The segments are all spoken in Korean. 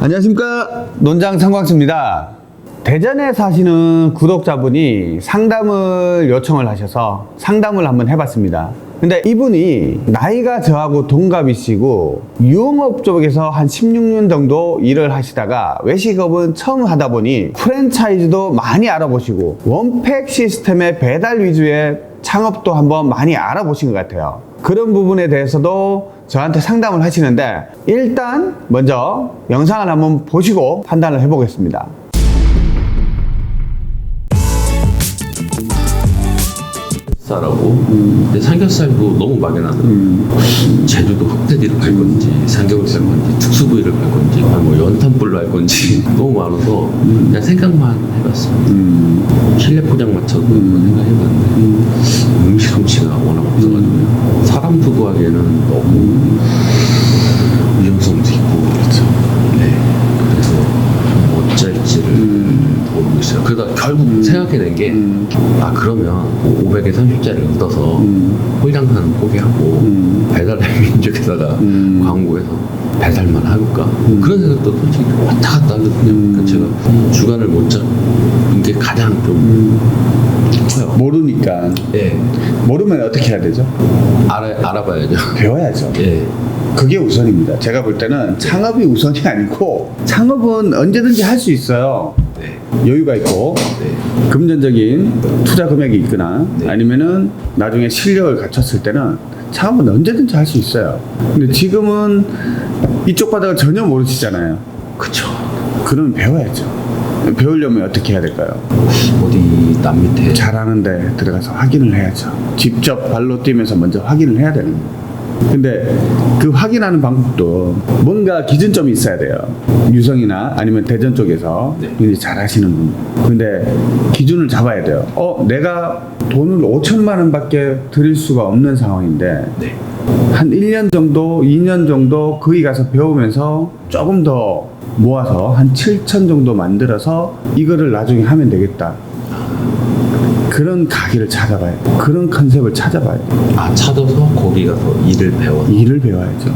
안녕하십니까. 논장 상광수입니다. 대전에 사시는 구독자분이 상담을 요청을 하셔서 상담을 한번 해봤습니다. 근데 이분이 나이가 저하고 동갑이시고 유흥업 쪽에서 한 16년 정도 일을 하시다가 외식업은 처음 하다 보니 프랜차이즈도 많이 알아보시고 원팩 시스템의 배달 위주의 창업도 한번 많이 알아보신 것 같아요. 그런 부분에 대해서도 저한테 상담을 하시는데 일단 먼저 영상을 한번 보시고 판단을 해보겠습니다. 쌀하고. 근데 삼겹살도 너무 막연하더라고요. 제주도 흑돼지를 갈 건지 삼겹살 갈 건지 특수부위를 갈 건지 뭐 연탄불로 할 건지 너무 많아서 그냥 생각만 해봤습니다. 실내 포장 마차도 한번 생각해봤는데 음식 솜씨가 워낙 없어가지고요. 사람 두고 하기에는 너무 위험성도 있고 그렇죠 네 그래서 좀 어쩔지를 모르고 있어요 결국 생각해낸 게아 그러면 500에 30짜리를 얻어서 홀장사는 포기하고 배달의 민족에다가 광고해서 배달만 할까? 그런 생각도 솔직히 왔다 갔다 하거든요. 그러니까 제가 주간을 못 잡은 게 가장 좀 커요. 모르니까. 예. 모르면 어떻게 해야 되죠? 알아, 알아봐야죠. 배워야죠. 예. 그게 우선입니다. 제가 볼 때는 창업이 우선이 아니고 창업은 언제든지 할 수 있어요. 네. 여유가 있고 네. 금전적인 투자 금액이 있거나 네. 아니면은 나중에 실력을 갖췄을 때는 창업은 언제든지 할 수 있어요. 근데 지금은 이쪽 바닥을 전혀 모르시잖아요. 그쵸 그러면 배워야죠. 배우려면 어떻게 해야 될까요? 어디 남 밑에 잘하는데 들어가서 확인을 해야죠. 직접 발로 뛰면서 먼저 확인을 해야 되는 거예요. 근데 그 확인하는 방법도 뭔가 기준점이 있어야 돼요. 유성이나 아니면 대전 쪽에서 네. 굉장히 잘 하시는 분. 근데 기준을 잡아야 돼요. 어, 내가 돈을 5천만 원밖에 드릴 수가 없는 상황인데 네. 한 1년 정도, 2년 정도 거기 가서 배우면서 조금 더 모아서 한 7천 정도 만들어서 이거를 나중에 하면 되겠다. 그런 가게를 찾아봐야 돼. 그런 컨셉을 찾아봐야 돼. 아 찾아서 거기 가서 일을 배워서 일을 배워야죠.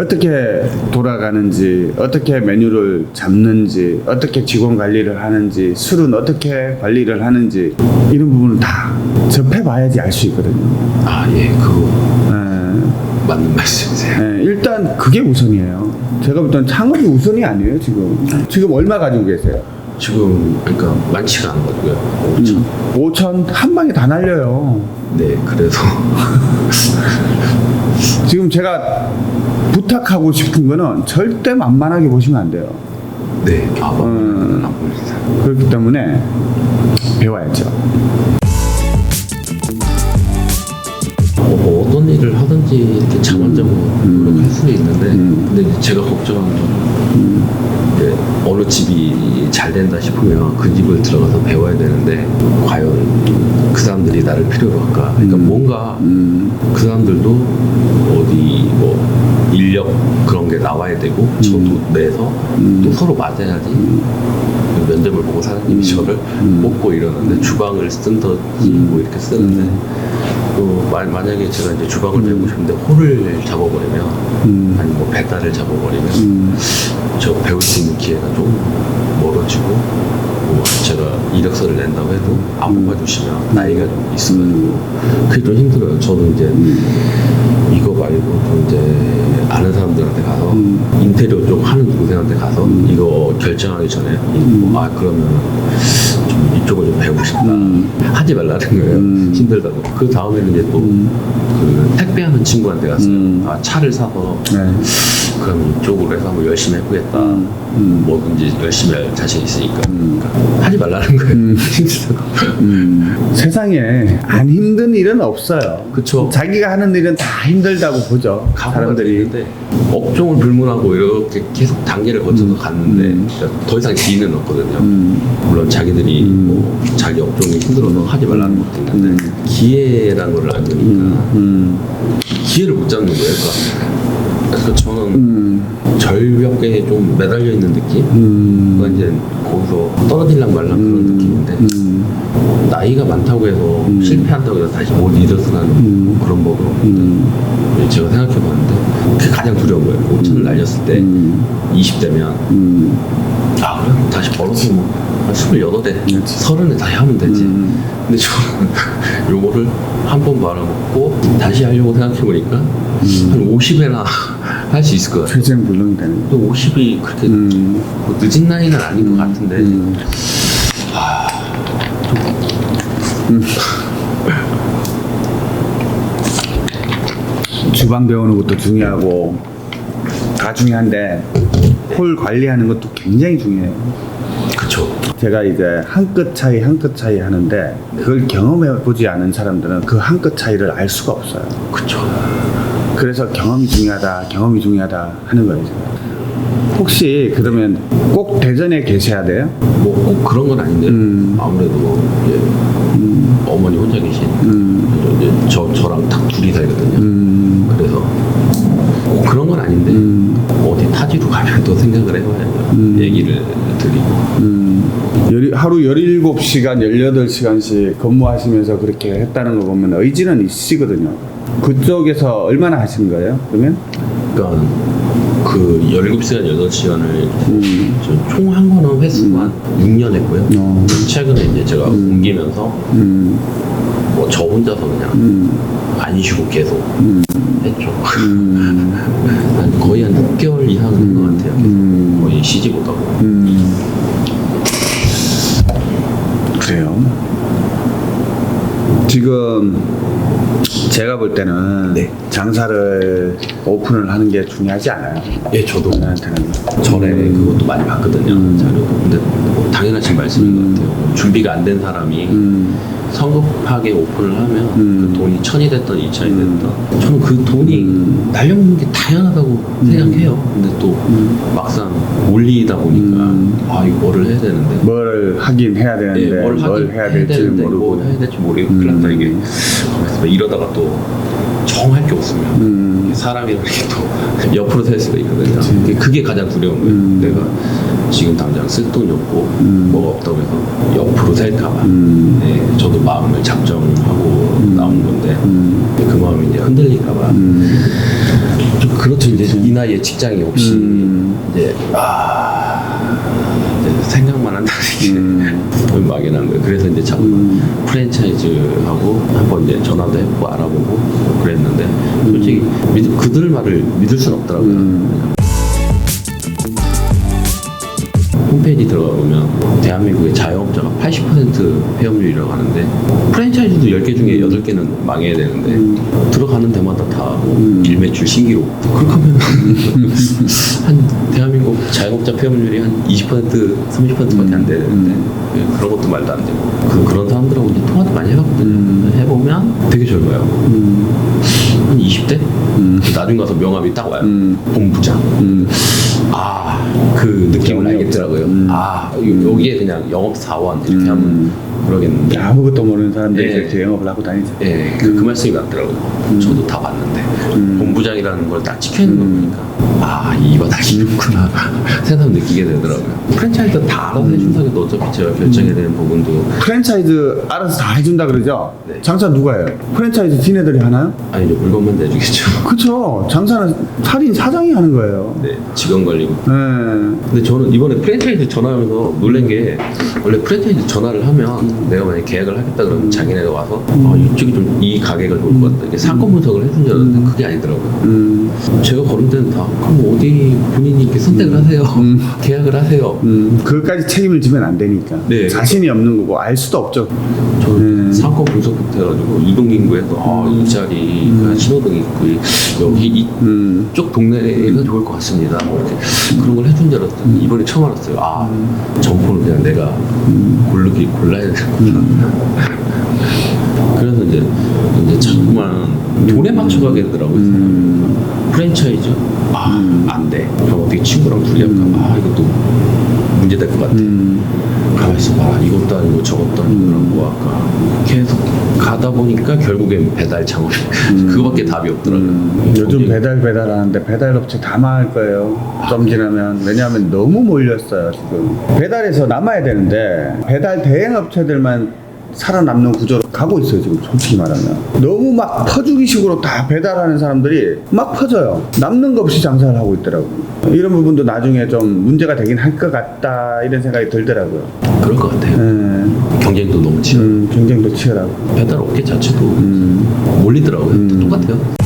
어떻게 돌아가는지, 어떻게 메뉴를 잡는지, 어떻게 직원 관리를 하는지, 술은 어떻게 관리를 하는지, 이런 부분을 다 접해봐야지 알 수 있거든요. 아 예 그거 예. 맞는 말씀이세요 네, 일단 그게 우선이에요. 제가 볼 때는 창업이 우선이 아니에요, 지금. 지금 얼마 가지고 계세요? 지금 그러니까 많지가 않거든요 5천 5천 한 방에 다 날려요. 네 그래서 지금 제가 부탁하고 싶은 거는 절대 만만하게 보시면 안 돼요. 네아 음. 맞는 봅니다 그렇기 때문에 배워야죠. 어, 뭐 어떤 일을 하든지 이렇게 자만적으로 노력할 수는 있는데 음. 근데 이제 제가 걱정하는 건 이제 어느 집이 잘 된다 싶으면 그 집을 들어가서 배워야 되는데 과연 그 사람들이 나를 필요로 할까? 그러니까 음. 뭔가 음, 그 사람들도 어디 뭐 인력 그런 게 나와야 되고 저도 내서 음. 또 서로 맞아야지. 그 면접을 보고 사장님이 저를 음. 뽑고 이러는데 주방을 쓴다지 뭐 이렇게 쓰는데 또 마- 만약에 제가 이제 주방을 배우고 싶은데 홀을 잡아버리면 음. 아니 뭐 배달을 잡아버리면 음, 저 배울 수 있는 기회가 좀 멀어지고 뭐 제가 이력서를 낸다고 해도 안 뽑아주시면 나이가 좀 있어가지고 그게 좀 힘들어요. 저도 이제 이거 말고 또 이제 아는 사람들한테 가서 인테리어 쪽 하는 동생한테 가서 이거 결정하기 전에 뭐, 아 그러면 좀 이쪽을 좀 배우고 싶다 하지 말라는 거예요. 음. 힘들다고. 그 다음에는 이제 또 그 택배하는 친구한테 갔어요. 음. 아 차를 사서 네. 그럼 이쪽으로 해서 한번 열심히 해보겠다. 음. 뭐든지 열심히 할 자신 있으니까. 음. 그러니까 하지 말라는 거예요. 힘들다고. 음, 세상에 안 힘든 일은 없어요. 그쵸. 자기가 하는 일은 다 힘들다고 보죠. 사람들이. 업종을 불문하고 이렇게 계속 단계를 거쳐서 갔는데 음. 그러니까 더 이상 기회는 없거든요. 음, 물론 자기들이 음. 뭐 자기 업종이 힘들어서 하지 말라는 것도 있는데 음. 기회라는 걸안 주니까 음, 음. 기회를 못 잡는 거예요. 그러니까 그래서 저는 음, 절벽에 좀 매달려 있는 느낌? 음, 그건 이제 거기서 떨어질랑 말랑 그런 느낌인데 음, 나이가 많다고 해서 실패한다고 해서 다시 못 일어서는 음. 그런 법은 없는데 제가 생각해 봤는데 그게 가장 두려운 거예요 5천을 날렸을 때 음. 20대면 음, 아 그래 다시 벌어서 뭐한 28대 그렇지. 30에 다시 하면 되지 음. 근데 저는 요거를 한 번 말아먹고 다시 하려고 생각해 보니까 한 50에나 할 수 있을 것 같아요 최저임 불능이 되는 거. 또 50이 그렇게 음, 뭐 늦은 나이는 아닌 것 같은데 음. 주방 배우는 것도 중요하고 다 중요한데 홀 관리하는 것도 굉장히 중요해요. 그쵸 제가 이제 한 끗 차이 한 끗 차이 하는데 그걸 경험해 보지 않은 사람들은 그 한 끗 차이를 알 수가 없어요. 그쵸 그래서 경험이 중요하다, 경험이 중요하다 하는 거예요. 혹시 그러면 꼭 대전에 계셔야 돼요? 뭐 꼭 그런 건 아닌데 음. 아무래도 이제 어머니 혼자 계신 음, 이제 저 저랑 딱 둘이 살거든요. 음, 그래서 꼭 그런 건 아닌데 음, 어디 타지로 가면 또 생각을 해봐야죠. 음. 얘기를 드리고 음. 하루 17시간, 18시간씩 근무하시면서 그렇게 했다는 거 보면 의지는 있으시거든요. 그쪽에서 얼마나 하신 거예요? 그러면? 그러니까 그 17시간 8시간을 음, 총한 거는 횟수가 한 6년 했고요. 어, 최근에 이제 제가 옮기면서 음, 뭐저 혼자서 그냥 음, 안 쉬고 계속 음, 했죠. 음, 한 거의 한 6개월 이상인 것 같아요. 음. 거의 쉬지 못하고. 음. 그래요. 지금 제가 볼 때는 네. 장사를 오픈을 하는 게 중요하지 않아요. 예, 저도 저한테는. 전에 음. 그것도 많이 봤거든요. 음. 자료도. 근데 뭐 당연하신 말씀인 것 같아요. 준비가 안 된 사람이 음, 성급하게 오픈을 하면 음. 그 돈이 천이 됐던 이천이 음. 됐던 저는 그 돈이 음. 날려먹는 게 다양하다고 생각해요. 근데 또 막상 올리다 보니까 음. 아 이거 뭐를 해야 되는데 뭘 하긴 해야 되는데 예, 뭘, 뭘, 해야 될지 모르고. 뭐 해야 될지 모르고 음. 큰일 났다 이게 그래서 이러다가 또 정할 게 없으면 음. 사람이라는 게또 옆으로 셀 수가 있거든요. 그게- 그게 가장 두려운 거예요. 음. 내가 지금 당장 쓸 돈이 없고 음. 뭐가 없다고 해서 옆으로 셀까봐. 음. 네, 저도 마음을 작정하고 나온 건데 음. 그 마음이 이제 흔들릴까봐. 음. 좀 그렇죠. 이제 이 나이에 직장이 없이 음. 이제 아 이제 생각만 한다는 게 음. 좀 막연한 거예요. 그래서 이제 자꾸 음. 프랜차이즈하고 한번 이제 전화도 해보고 알아보고 그 랬는데 솔직히 믿- 그들 말을 믿을 수는 없더라고요. 음. 홈페이지 들어가 보면 대한민국의 자영업자가 80% 폐업률이라고 하는데 프랜차이즈도 10개 중에 8개는 망해야 되는데 들어가는 데마다 다 음. 일매출 신기록 그렇게 하면 한 대한민국 자영업자 폐업률이 한 20% 30%밖에 안 되는데 그- 그런 것도 말도 안 되고 그, 그런 사람들하고 이제 통화도 많이 해봤거든요 음. 해보면 되게 젊어요 음. 한 20대? 음. 나중 가서 명함이 딱 와요 음. 본부장 음. 아, 그 느낌을 알겠더라고요. 음. 아, 요- 여기에 그냥 영업사원 이렇게 음. 하면 그러겠는데. 아무것도 모르는 사람들이 예. 이렇게 영업을 하고 다니죠. 예, 그, 그 말씀이 맞더라고요. 저도 다 봤는데. 음. 본부장이라는 걸딱 찍혀있는 거 음. 보니까, 아, 이 바닥이 있구나. 새삼 느끼게 되더라고요. 프랜차이즈 다 알아서 해준다고 도 어차피 제가 결정해야 되는 부분도. 프랜차이즈 알아서 다 해준다 그러죠? 네. 장사 누가 해요? 프랜차이즈 지네들이 하나요? 아니, 이제 물건만 내주겠죠. 그쵸. 장사는 살인 사장이 하는 거예요. 네, 직원 걸리고. 네. 근데 저는 이번에 프랜차이즈 전화하면서 놀란 게 원래 프랜차이즈 전화를 하면 내가 만약에 계약을 하겠다 그러면 자기네가 와서 아, 이쪽이 좀 이 가게가 좋을 것 같다. 이게 사건 분석을 해준 줄 알았는데 그게 아니더라고요. 음. 제가 걸을 때는 다. 그럼 어디 본인이 이렇게 선택을 하세요? 계약을 하세요. 음. 그것까지 책임을 지면 안 되니까. 네. 자신이 없는 거고 알 수도 없죠. 저는 음. 사건 분석부터 해가지고 이동인구에서 아, 이 자리 그 신호등이 있고 이- 여기 음. 이쪽 동네가 좋을 것 같습니다. 뭐 이렇게 그런 걸 해준 줄 알았더니 이번에 처음 알았어요. 아 점포를 그냥 내가 고르기 골라야 되는구나 그래서 이제 이제 자꾸만 돈에 맞춰가게 되더라고요. 음. 프랜차이즈 아 안 돼. 그럼 어떻게 친구랑 둘이 할까? 아 이것도 문제될 것 같아. 음. 가만 있어 봐. 이것도 아니고 저것도 아니고 그런 거 아까 계속 가다 보니까 결국엔 배달 창업. 그거밖에 답이 없더라고요. 음, 요즘 배달 배달 하는데 배달 업체 다 망할 거예요. 좀 지나면 왜냐하면 너무 몰렸어요 지금. 배달에서 남아야 되는데 배달 대행 업체들만 살아남는 구조로 가고 있어요 지금 솔직히 말하면 너무 막 퍼주기 식으로 다 배달하는 사람들이 막 퍼져요 남는 거 없이 장사를 하고 있더라고 이런 부분도 나중에 좀 문제가 되긴 할 것 같다 이런 생각이 들더라고요 그럴 것 같아요. 음, 경쟁도 너무 치열. 음, 경쟁도 치열하고 배달 업계 자체도 음. 몰리더라고요. 똑같아요.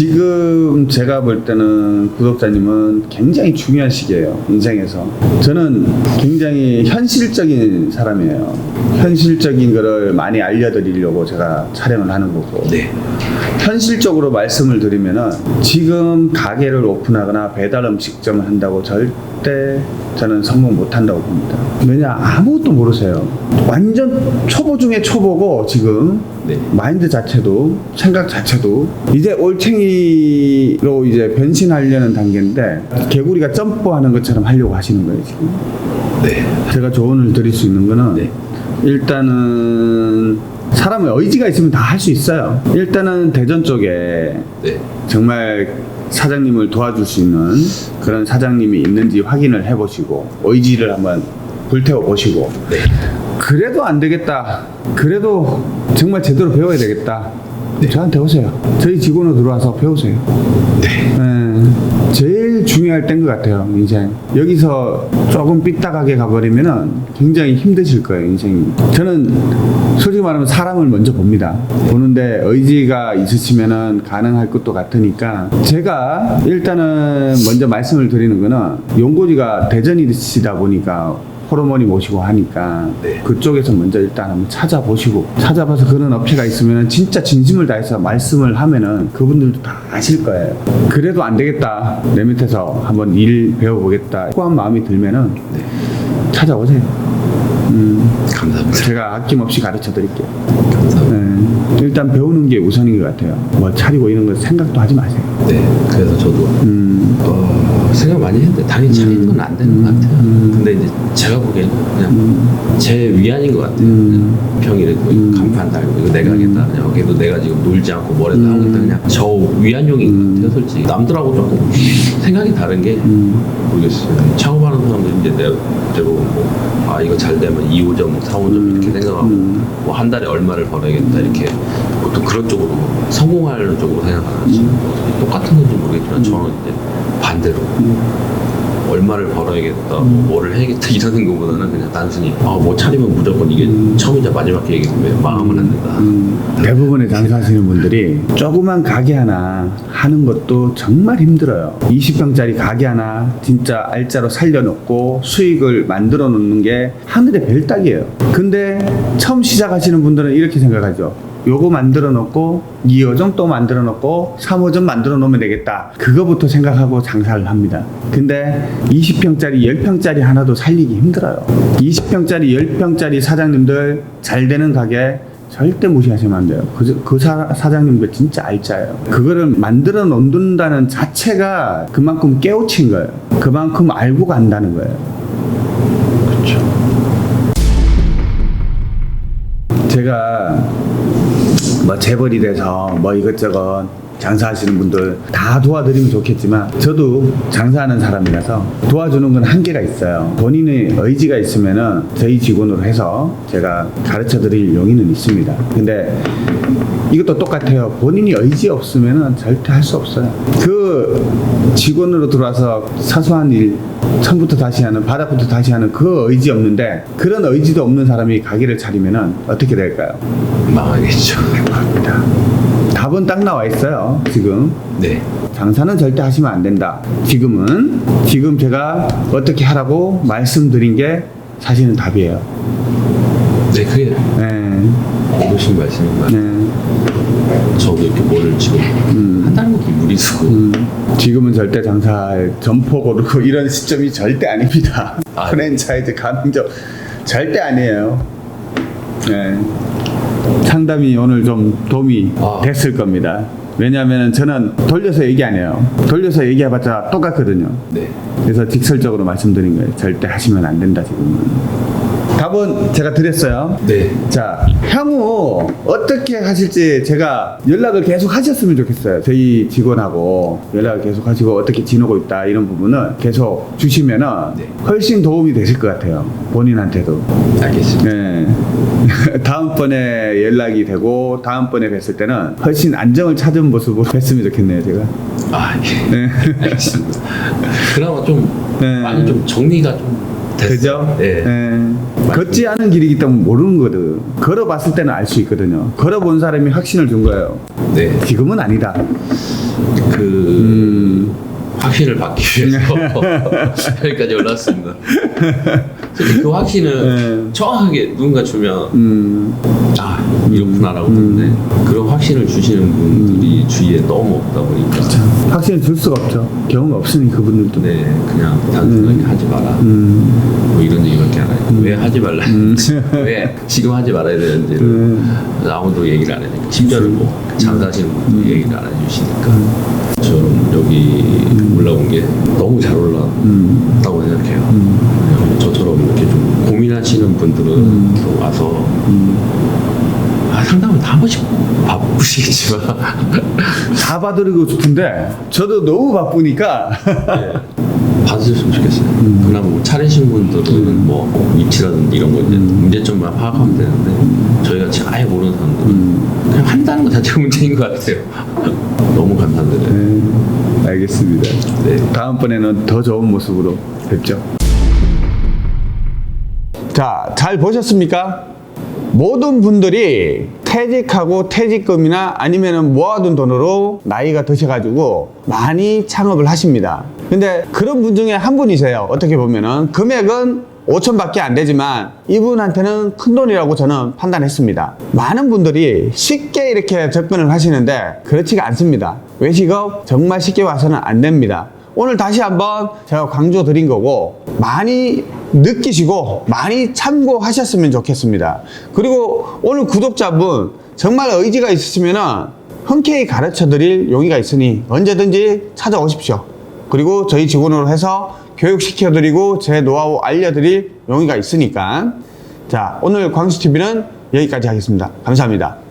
지금 제가 볼 때는 구독자님은 굉장히 중요한 시기예요 인생에서 저는 굉장히 현실적인 사람이에요 현실적인 거를 많이 알려드리려고 제가 촬영을 하는 거고 네. 현실적으로 말씀을 드리면은 지금 가게를 오픈하거나 배달 음식점을 한다고 절대 저는 성공 못 한다고 봅니다. 왜냐 아무것도 모르세요. 완전 초보 중에 초보고 지금 네. 마인드 자체도 생각 자체도 이제 올챙이로 이제 변신하려는 단계인데 개구리가 점프하는 것처럼 하려고 하시는 거예요 지금. 네. 제가 조언을 드릴 수 있는 거는 네. 일단은 사람의 의지가 있으면 다 할 수 있어요. 일단은 대전 쪽에 네. 정말 사장님을 도와줄 수 있는 그런 사장님이 있는지 확인을 해보시고 의지를 한번 불태워 보시고 네. 그래도 안 되겠다. 그래도 정말 제대로 배워야 되겠다. 저한테 오세요. 저희 직원으로 들어와서 배우세요. 네. 예, 제일 중요할 때인 것 같아요, 인생. 여기서 조금 삐딱하게 가버리면은 굉장히 힘드실 거예요, 인생이. 저는 솔직히 말하면 사람을 먼저 봅니다. 보는데 의지가 있으시면은 가능할 것도 같으니까 제가 일단은 먼저 말씀을 드리는 거는 용고지가 대전이시다 보니까 호르몬이 모시고 하니까 네. 그쪽에서 먼저 일단 한번 찾아보시고 찾아봐서 그런 업체가 있으면 진짜 진심을 다해서 말씀을 하면은 그분들도 다 아실 거예요. 그래도 안 되겠다. 내 밑에서 한번 일 배워보겠다. 호한 마음이 들면은 네. 찾아오세요. 음, 감사합니다. 제가 아낌없이 가르쳐 드릴게요. 감사합니다. 네, 일단 배우는 게 우선인 것 같아요. 뭐 차리고 이런 거 생각도 하지 마세요. 네. 그래서 저도 음, 어, 생각 많이 했는데 당연히 차리는 건 안 되는 것 같아요. 음. 근데 이제 제가 보기에는 그냥 제 위안인 것 같아요. 음. 그냥 음. 간판 달고 이거 내가 하겠다. 그냥 여기도 내가 지금 놀지 않고 뭐래도 하고 있다. 그냥 저 위안용인 음. 것 같아요. 솔직히 남들하고 조금 생각이 다른 게 음, 모르겠어요. 창업하는 사람들 이제 내 대부분 뭐 아 이거 잘 되면 2호점, 4호점 이렇게 생각하고 음. 뭐한 달에 얼마를 벌어야겠다 이렇게 보통 그런 쪽으로 성공하는 쪽으로 생각하지 뭐 똑같은 건지 모르겠지만 저는 이제 반대로. 얼마를 벌어야겠다, 뭐 뭐를 해야겠다 이러는 것보다는 그냥 단순히 아 뭐 차리면 무조건 이게 처음이자 마지막 계획인데 마음은 안 된다. 음, 대부분의 장사하시는 분들이 조그만 가게 하나 하는 것도 정말 힘들어요. 20평짜리 가게 하나 진짜 알짜로 살려놓고 수익을 만들어 놓는 게 하늘의 별 따기예요. 근데 처음 시작하시는 분들은 이렇게 생각하죠. 요거 만들어 놓고 2호점 또 만들어 놓고 3호점 만들어 놓으면 되겠다. 그거부터 생각하고 장사를 합니다. 근데 20평짜리 10평짜리 하나도 살리기 힘들어요. 20평짜리 10평짜리 사장님들 잘 되는 가게 절대 무시하시면 안 돼요. 그, 그 사, 사장님들 진짜 알짜예요. 그거를 만들어 놓는다는 자체가 그만큼 깨우친 거예요. 그만큼 알고 간다는 거예요. 그렇죠. 제가 뭐 재벌이 돼서 뭐 이것저것 장사하시는 분들 다 도와드리면 좋겠지만 저도 장사하는 사람이라서 도와주는 건 한계가 있어요. 본인의 의지가 있으면은 저희 직원으로 해서 제가 가르쳐 드릴 용의는 있습니다. 근데 이것도 똑같아요. 본인이 의지 없으면은 절대 할 수 없어요. 그 직원으로 들어와서 사소한 일 처음부터 다시 하는 바닥부터 다시 하는 그 의지 없는데 그런 의지도 없는 사람이 가게를 차리면은 어떻게 될까요? 망하겠죠. 합니다. 답은 딱 나와 있어요. 지금 네. 장사는 절대 하시면 안 된다. 지금은 지금 제가 어떻게 하라고 말씀드린 게 사실은 답이에요. 네, 그게 네, 무슨 말씀인가요? 네. 저도 이렇게 뭐를 지금 음. 한다는 것도 무리수고 음, 지금은 절대 장사할 점포 고르고 이런 시점이 절대 아닙니다. 아, 네. 프랜차이즈 가맹점 절대 아니에요. 네. 상담이 오늘 좀 도움이 아. 됐을 겁니다. 왜냐하면 저는 돌려서 얘기 안 해요. 돌려서 얘기해봤자 똑같거든요. 네. 그래서 직설적으로 말씀드린 거예요. 절대 하시면 안 된다 지금은. 답은 제가 드렸어요. 네. 자, 향후 어떻게 하실지 제가 연락을 계속 하셨으면 좋겠어요. 저희 직원하고 연락을 계속 하시고 어떻게 지내고 있다 이런 부분을 계속 주시면은 네. 훨씬 도움이 되실 것 같아요. 본인한테도. 알겠습니다. 네. 다음번에 연락이 되고 다음번에 뵀을 때는 훨씬 안정을 찾은 모습으로 뵀으면 좋겠네요, 제가. 아, 예. 네. 알겠습니다. 그나마 좀 네. 많이 좀 정리가 좀 그죠? 네. 예. 걷지 않은 길이기 때문에 모르는 거든. 걸어봤을 때는 알 수 있거든요. 걸어본 사람이 확신을 준 거예요. 네. 지금은 아니다. 그 음. 확신을 받기 위해서 여기까지 올랐습니다. 솔직히 그 확신을 네. 정확하게 누군가 주면 음, 아 이렇구나라고 듣는데 그런 확신을 주시는 분들이 주위에 너무 없다 보니까 확신을 줄 수가 없죠. 경험 없으니 그분들도. 네 그냥 단순하게 하지 마라 음, 뭐 이런 얘기밖에 안 해요. 왜 하지 말라 음. 왜 지금 하지 말아야 되는지를 음. 아무도 얘기를 안 해니까 심지어는 뭐 장사하시는 분도 음. 얘기를 안 해주시니까 저는 여기 올라온 게 너무 잘 올라왔다고 음, 생각해요. 음, 저처럼 이렇게 좀 고민하시는 분들은 음. 또 와서 음. 아, 상담을 다한 번씩 바쁘시겠지만 다 봐드리고 싶은데 저도 너무 바쁘니까 네, 받으셨으면 좋겠어요. 음. 그나마 뭐 차리신 분들은 뭐 위치라든지 이런 거 이제 음. 문제점만 파악하면 되는데 저희 같이 아예 모르는 사람들은 음, 그냥 한다는 것 자체가 문제인 것 같아요. 너무 감사드려요. 네, 알겠습니다. 네. 다음번에는 더 좋은 모습으로 뵙죠. 자, 잘 보셨습니까? 모든 분들이 퇴직하고 퇴직금이나 아니면 모아둔 돈으로 나이가 드셔가지고 많이 창업을 하십니다. 근데 그런 분 중에 한 분이세요. 어떻게 보면은 금액은 5천밖에 안 되지만 이분한테는 큰 돈이라고 저는 판단했습니다. 많은 분들이 쉽게 이렇게 접근을 하시는데 그렇지가 않습니다. 외식업 정말 쉽게 와서는 안 됩니다. 오늘 다시 한번 제가 강조 드린 거고 많이 느끼시고 많이 참고하셨으면 좋겠습니다. 그리고 오늘 구독자분 정말 의지가 있으시면 흔쾌히 가르쳐 드릴 용의가 있으니 언제든지 찾아오십시오. 그리고 저희 직원으로 해서 교육시켜 드리고 제 노하우 알려드릴 용의가 있으니까 자 오늘 광수TV는 여기까지 하겠습니다. 감사합니다.